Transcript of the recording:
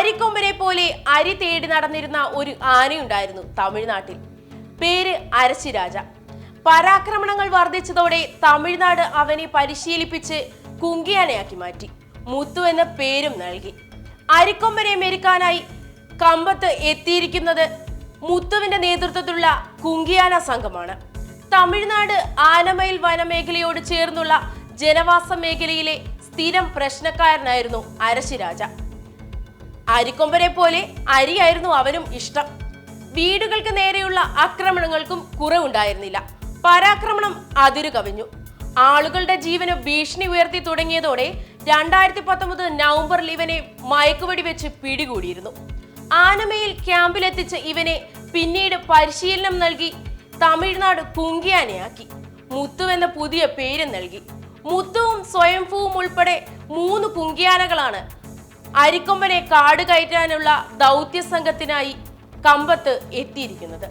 അരിക്കൊമ്പനെ പോലെ അരി തേടി നടന്നിരുന്ന ഒരു ആനയുണ്ടായിരുന്നു തമിഴ്നാട്ടിൽ. പേര് അരശിരാജ പരാക്രമണങ്ങൾ വർദ്ധിച്ചതോടെ തമിഴ്നാട് അവനെ പരിശീലിപ്പിച്ച് കുങ്കിയാനയാക്കി മാറ്റി. മുത്തു എന്ന പേരും നൽകി. അരിക്കൊമ്പനെ മെരുക്കാനായി കമ്പത്ത് എത്തിയിരിക്കുന്നത് മുത്തുവിന്റെ നേതൃത്വത്തിലുള്ള കുങ്കിയാന സംഘമാണ്. തമിഴ്നാട് ആനമയിൽ വനമേഖലയോട് ചേർന്നുള്ള ജനവാസ മേഖലയിലെ സ്ഥിരം പ്രശ്നക്കാരനായിരുന്നു അരശിരാജ അരിക്കൊമ്പനെ പോലെ അരിയായിരുന്നു അവനും ഇഷ്ടം. വീടുകൾക്ക് നേരെയുള്ള ആക്രമണങ്ങൾക്കും കുറവുണ്ടായിരുന്നില്ല. പരാക്രമണം അതിരു കവിഞ്ഞു. ആളുകളുടെ ജീവന് ഭീഷണി ഉയർത്തി തുടങ്ങിയതോടെ രണ്ടായിരത്തി പത്തൊമ്പത് നവംബറിൽ ഇവനെ മയക്കുവെടി വെച്ച് പിടികൂടിയിരുന്നു. ആനമയിൽ ക്യാമ്പിലെത്തിച്ച് ഇവനെ പിന്നീട് പരിശീലനം നൽകി തമിഴ്നാട് കുങ്കിയാനയാക്കി. മുത്തു എന്ന പുതിയ പേര് നൽകി. മുത്തുവും സ്വയംഭൂവും ഉൾപ്പെടെ മൂന്ന് കുങ്കിയാനകളാണ് അരിക്കൊമ്പനെ കാട് കയറ്റാനുള്ള ദൗത്യ സംഘത്തിനായി കമ്പത്ത് എത്തിയിരിക്കുന്നത്.